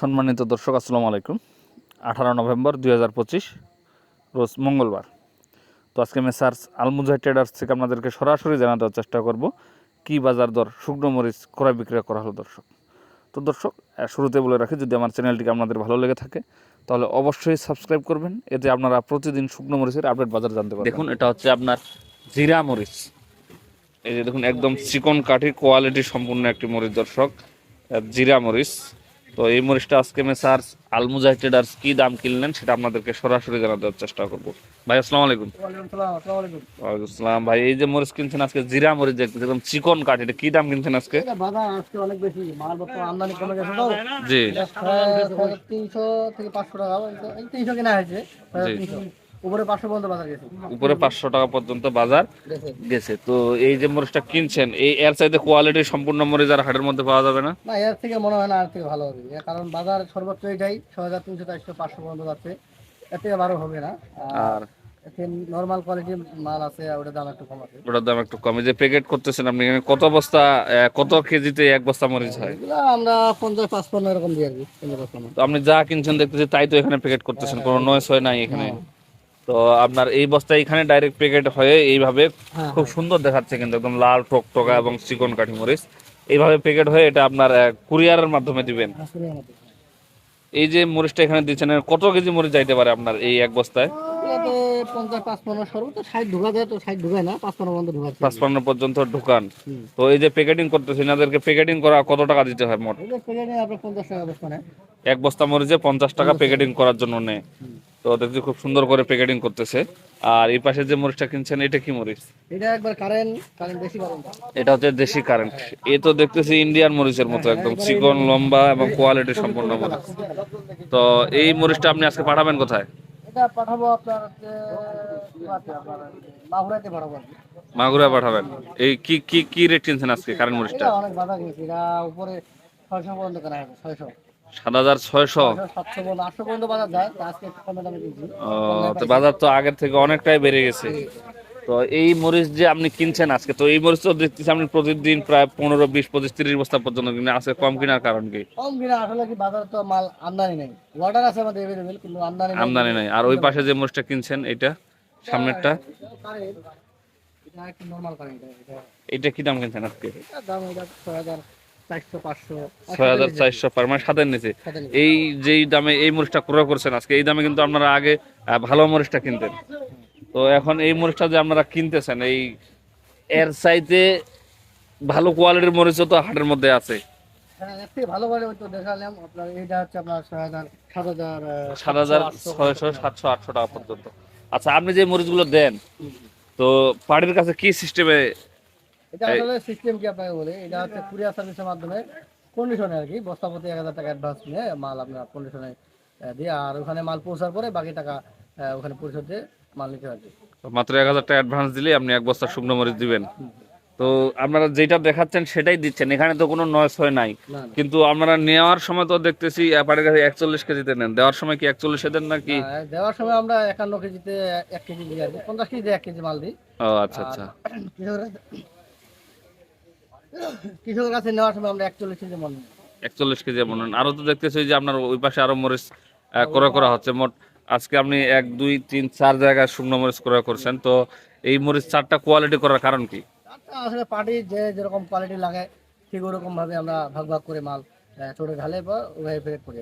সম্মানিত দর্শক, আসসালামু আলাইকুম। আঠারো নভেম্বর দুই হাজার পঁচিশ, রোজ মঙ্গলবার। তো আজকে মেসার্স আলমুজাহ ট্রেডার্স থেকে আপনাদেরকে সরাসরি জানা দেওয়ার চেষ্টা করব, কি বাজার দর, শুকনো মরিচ, ক্রয় বিক্রয় করা হলো দর্শক। তো দর্শক শুরুতে বলে রাখি, যদি আমার চ্যানেলটিকে আপনাদের ভালো লেগে থাকে, তাহলে অবশ্যই সাবস্ক্রাইব করবেন। এতে আপনারা প্রতিদিন শুকনো মরিচের আপডেট বাজার জানতে পারবেন। দেখুন, এটা হচ্ছে আপনার জিরা মরিচ। এই যে দেখুন, একদম চিকন কাঠি কোয়ালিটি সম্পূর্ণ একটি মরিচ দর্শক জিরা মরিচ। তো এই মরিচটা আজকে মেসার্স আলমুজাহ ট্রেডার্স কি দাম কিনলেন সেটা আপনাদেরকে সরাসরি জানা দেওয়ার চেষ্টা করব। ভাই আসসালামু আলাইকুম। ওয়ালাইকুম সালাম আসসালামু আলাইকুম ওয়ালাইকুম আসসালাম ভাই এই যে মরিচ কিনছেন আজকে জিরা মরিচ দেখতে একদম চিকন কাঠ এটা কি দাম কিনছেন আজকে? আজকে অনেক বেশি মাল আমদানি কমে গেছে তো। জি। এটা সাড়ে- সাড়ে তিনশো থেকে পাঁচশো টাকা এই তিনশো কেনা হয়েছে। উপরে পাঁচশো পর্যন্ত বাজার গেছে। উপরে পাঁচশো টাকা পর্যন্ত বাজার গেছে। তো এই যে মরিচটা কিনছেন এই এর চাইতে কোয়ালিটি সম্পূর্ণ মরিচ আর হাটের মধ্যে পাওয়া যাবে না? না এর থেকে মনে হয় না আর থেকে ভালো হবে। কারণ বাজার সর্বোচ্চ এটাই ছ হাজার তিনশো চারশো পাঁচশো পর্যন্ত যাচ্ছে। এর থেকে হবে না। আর? নর্মাল কোয়ালিটির মাল আছে ওটার দাম একটু কম আছে। ওটার দাম একটু কমে। যে প্যাকেট করতেছেন আপনি এখানে কত বস্তা কত কেজিতে এক বস্তা মরিচ হয়? আমরা পঞ্চাশ পাঁচপান্ন এরকম দিয়ে আর কি তো আপনি যা কিনছেন দেখতেছি তাই তো এখানে প্যাকেট করতেছেন। কোনো নয় নাই এখানে? তো আপনার এই বস্তা এখানে ডাইরেক্ট প্যাকেট হয়ে এইভাবে হ্যাঁ খুব সুন্দর দেখাচ্ছে কিন্তু একদম লাল টকটকা এবং চিকন কাঠি মরিচ। এইভাবে প্যাকেট হয়ে এটা আপনার কুরিয়ারের মাধ্যমে দিবেন। এই যে মরিচটা এখানে দিচ্ছেন কত কেজি মরিচ যাইতে পারে আপনার এই এক বস্তায়? পাঁচপান্ন পর্যন্ত ঢুকান। তো এই যে প্যাকেটিং করতেছে এনাদেরকে প্যাকেটিং করা কত টাকা দিতে হয় মোট? টাকা এক বস্তা মরিচে পঞ্চাশ টাকা প্যাকেটিং করার জন্য নেয়। তো দেখছি খুব সুন্দর করে প্যাকেটিং করতেছে। আর এই পাশে যে মরিচটা কিনছেন এটা কি মরিচ? এটা একবার কারেন্ট কারেন্ট এটা হচ্ছে দেশি কারেন্ট এ তো দেখতেছি ইন্ডিয়ান মরিচের মতো একদম চিকন লম্বা এবং কোয়ালিটি সম্পন্ন মরিচ। তো এই মরিচটা আপনি আজকে পাঠাবেন কোথায়? এটা পাঠাবো আপনার মাগুরাতে পাঠাবো মাগুরা পাঠাবেন। এই কি কি কি রেট কিনছেন আজকে কারেন্ট মরিচটা? অনেক বাধা গেছে এটা উপরে ছয়শো পর্যন্ত কেনা হবে ছয়শো। সাত হাজার ছয়শো। ছয়শো সাতশো পর্যন্ত আটশো পর্যন্ত বাজার যায় তা আজকে একটু কমে দামে দিচ্ছি তো বাজার তো আগের থেকে অনেকটাই বেড়ে গেছে। তো এই মরিচ যে আপনি কিনছেন আজকে তো এই মরিচ তো দেখতেছি আপনি প্রতিদিন প্রায় পনেরো বিশ পঁচিশ তিরিশ বস্তা পর্যন্ত কিনে কম কেনার কারণ কি? কম কিনা আসলে কি বাজারে তো মাল আমদানি নেই। অর্ডার আছে আমাদের এভেলেবেল কিন্তু আমদানি নেই। আমদানি নাই। আর ওই পাশে যে মরিচটা কিনছেন এটা সামনেরটা এটা কি দাম কিনছেন আজকে? দাম এটা ছয় হাজার ছয় হাজার চারশো পার মানে সাতের নিচে এই যেই দামে এই মরিচটা ক্রয় করছেন আজকে এই দামে কিন্তু আপনারা আগে ভালো মরিচটা কিনতেন। তো এখন এই মরিচটা যে আপনারা কিনতেছেন এই এর চাইতে ভালো কোয়ালিটির মরিচও তো হাটের মধ্যে আছে। হ্যাঁ সাত হাজার ছয়শো সাতশো আটশো টাকা পর্যন্ত। আচ্ছা আপনি যে মরিচগুলো দেন তো পাড়ির কাছে কি সিস্টেমে এটা আসলে সিস্টেম কি আপনাকে বলে? এটা হচ্ছে কুরিয়ার সার্ভিসের মাধ্যমে কন্ডিশনে আর কি। বস্তা প্রতি এক হাজার টাকা অ্যাডভান্স নিয়ে মাল আপনার কন্ডিশনে দিয়ে আর ওখানে মাল পৌঁছার পরে বাকি টাকা ওখানে পরিশোধ দিয়ে মাল নিতে হবে। মাত্র এক হাজার টাকা অ্যাডভান্স দিলে আপনি এক বস্তা শুকনো মরিচ দিবেন। তো আপনারা যেটা দেখাচ্ছেন সেটাই দিচ্ছেন। এখানে তো কোনো নয় ছয় নাই। কিন্তু আপনারা নেওয়ার সময় তো দেখতেছি পাড়ের কাছে একচল্লিশ কেজিতে নেন। দেওয়ার সময় কি একচল্লিশে দেন নাকি? হ্যাঁ, দেওয়ার সময় আমরা একান্ন কেজিতে এক কেজি দিই আর কি। পঞ্চাশ কেজি এক কেজি মাল দিই। ও আচ্ছা আচ্ছা। কৃষকের কৃষকের কাছে নেওয়ার সময় আমরা একচল্লিশ কেজি একচল্লিশ কেজি আরও তো দেখতেছি যে আপনার ওই পাশে আরও মরিচ ক্রয় করা হচ্ছে। মোট আজকে আপনি এক দুই তিন চার জায়গায় শুকনো মরিচ ক্রয় করছেন। তো এই মরিচ চারটা কোয়ালিটি করার কারণ কি? আসলে পার্টি যে যেরকম কোয়ালিটি লাগে ঠিক ওরকম ভাবে আমরা ভাগ ভাগ করে মাল চড়ে ঢালে বা ওইভাবে প্যাকেট করি।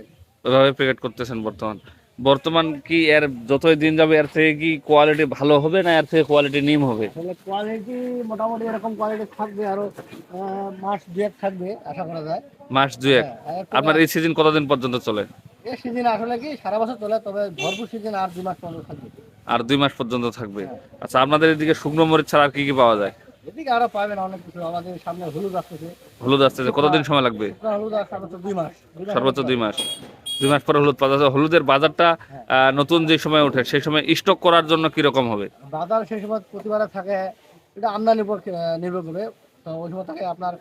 ওইভাবে প্যাকেট করতেছেন বর্তমান। বর্তমান কি এর যতই দিন যাবে এর থেকে কি কোয়ালিটি ভালো হবে না এর থেকে কোয়ালিটি নিম হবে? কোয়ালিটি মোটামুটি এরকম কোয়ালিটি থাকবে আরও মাস দুয়েক থাকবে আশা করা যায়। মাস দুয়েক? হ্যাঁ, আপনার এই সিজন কতদিন পর্যন্ত চলে? এই সিজন আসলে কি সারা বছর চলে তবে ভরপুর সিজন আর দুই মাস পর্যন্ত থাকবে। আর দুই মাস পর্যন্ত থাকবে। আচ্ছা আপনাদের এদিকে শুকনো মরিচ ছাড়া আর কি কি পাওয়া যায়? এদিকে আরও পাবেন অনেক কিছু। আমাদের সামনে হলুদ আসতেছে। হলুদ আসতে কতদিন সময় লাগবে? হলুদ সর্বোচ্চ দুই মাস। সর্বোচ্চ দুই মাস। দুই মাস পরে হলুদ পাওয়া হলুদের বাজারটা নতুন যে সময় ওঠে সেই সময় স্টক করার জন্য কি রকম হবে? বাজার সেই সময় প্রতিবারে থাকে এটা আমদানির উপর নির্ভর করে। তো ওই সময় থাকে আপনার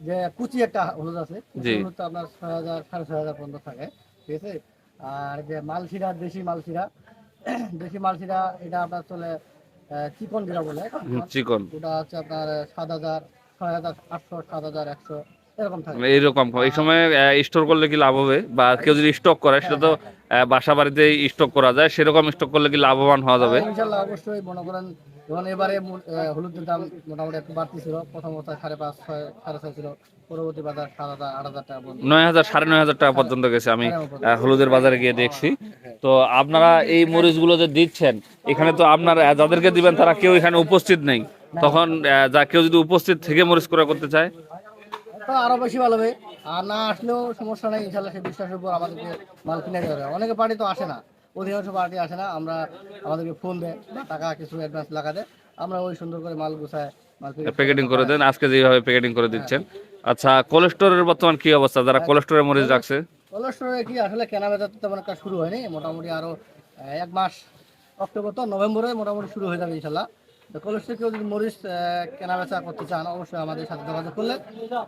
যে কুচি একটা হলুদ আছে হলুদটা আপনার ছয় হাজার সাড়ে ছয় হাজার পর্যন্ত থাকে। ঠিক আছে? আর যে মালশিরা দেশি মালশিরা দেশি মালশিরা এটা আপনার চলে চিকন যেটা বলে চিকন। ওটা হচ্ছে আপনার সাত হাজার ছয় হাজার আটশো সাত হাজার একশো মানে এইরকম। এই সময় স্টোর করলে কি লাভ হবে? বা কেউ যদি স্টক করে সেটা তো আহ, বাসা বাড়িতে স্টক করা যায়। সেরকম স্টক করলে কি লাভবান হওয়া যাবে? হ্যাঁ, ইনশাল্লাহ অবশ্যই মনে করেন যেমন এবারে হলুদের দাম মোটামুটি একটু বাড়তি ছিল প্রথম অবস্থায় সাড়ে পাঁচ ছয় সাড়ে ছয় ছিল। পরবর্তী বাজার সাত হাজার আট হাজার টাকা নয় হাজার সাড়ে নয় হাজার টাকা পর্যন্ত গেছে। আমি হলুদের বাজারে গিয়ে দেখছি। তো আপনারা এই মরিচগুলো যে দিচ্ছেন এখানে তো আপনারা যাদেরকে দিবেন তারা কেউ এখানে উপস্থিত নেই। তখন যা কেউ যদি উপস্থিত থেকে মরিচ ক্রয় করতে চায়। তো আরও বেশি ভালো হবে আর না আসলেও সমস্যা নেই ইনশাল্লাহ সেই বিশ্বাসের উপর আমাদেরকে মাল কিনে হবে অনেকে পার্টি তো আসে না। অধিকাংশ পার্টি আসে না আমরা আমাদেরকে ফোন দেয় বা টাকা কিছু অ্যাডভান্স লাগাতে আমরা ওই সুন্দর করে মাল গুছায় প্যাকেটিং করে দেন আজকে যেভাবে প্যাকেটিং করে দিচ্ছেন। আচ্ছা কোলেস্টোরের বর্তমান কি অবস্থা? যারা কোলেস্টোরের মরিচ রাখছে। কলেস্টোরে কি আসলে কেনা বেচা তো তেমন একটা শুরু হয়নি মোটামুটি আরও এক মাস অক্টোবর তো নভেম্বরে মোটামুটি শুরু হয়ে যাবে ইনশাল্লাহ। তো কলেস্টোরে কেউ যদি মরিচ কেনা বেচা করতে চান অবশ্যই আমাদের সাথে যোগাযোগ করলে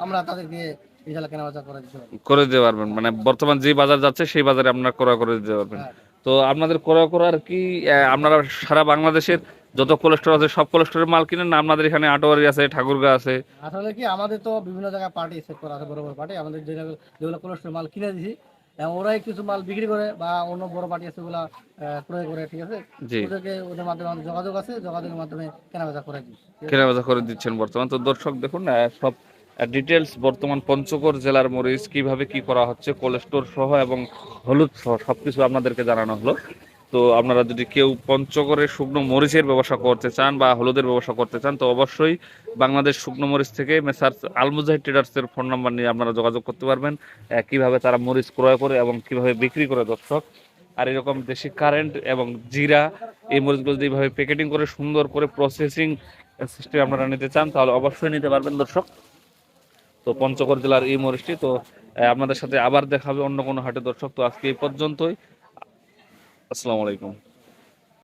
আমরা তাদেরকে ইনশাল্লাহ কেনা বেচা করে দিতে পারব। করে দিতে পারবেন। মানে বর্তমান যে বাজার যাচ্ছে সেই বাজারে আপনারা ক্রয় করে দিতে পারবেন। হ্যাঁ। তো আপনাদের ক্রয় করার কি আপনারা সারা বাংলাদেশের যত কোলেস্টোর আছে সব কোলেস্টোরের মাল কিনেন না আপনাদের এখানে আটোয়ারি আছে ঠাকুরগা আছে। আসলে কি আমাদের তো বিভিন্ন জায়গায় পার্টি সেট করা আছে বড় বড় পার্টি আমাদের যেগুলো যেগুলো কোলেস্টোর মাল কিনে দিছি ওরাই কিছু মাল বিক্রি করে বা অন্য বড় পার্টি আছে ওগুলা ক্রয় করে ঠিক আছে? ওদেরকে ওদের মাধ্যমে যোগাযোগ আছে যোগাযোগের মাধ্যমে কেনাবেচা করে দিই কেনাবেচা করে দিচ্ছেন বর্তমান। তো দর্শক দেখুন সব ডিটেলস বর্তমান পঞ্চগড় জেলার মরিচ কীভাবে কি করা হচ্ছে কোলেস্টোর সহ এবং হলুদ সহ সবকিছু আপনাদেরকে জানানো হলো। তো আপনারা যদি কেউ পঞ্চগড়ের শুকনো মরিচের ব্যবসা করতে চান বা হলুদের ব্যবসা করতে চান, তো অবশ্যই বাংলাদেশ শুকনো মরিচ থেকে মেসার্স আলমুজাহিদ ট্রেডার্সের ফোন নাম্বার নিয়ে আপনারা যোগাযোগ করতে পারবেন। কীভাবে তারা মরিচ ক্রয় করে এবং কীভাবে বিক্রি করে দর্শক। আর এরকম দেশি কারেন্ট এবং জিরা, এই মরিচগুলো যদি এইভাবে প্যাকেটিং করে সুন্দর করে প্রসেসিং সিস্টেম আপনারা নিতে চান, তাহলে অবশ্যই নিতে পারবেন দর্শক। তো পঞ্চগড় জেলার এই মরিষ্টি তো আপনাদের সাথে আবার দেখাবে অন্য কোনো হাটে দর্শক। তো আজকে এই পর্যন্তই। আসসালামু আলাইকুম।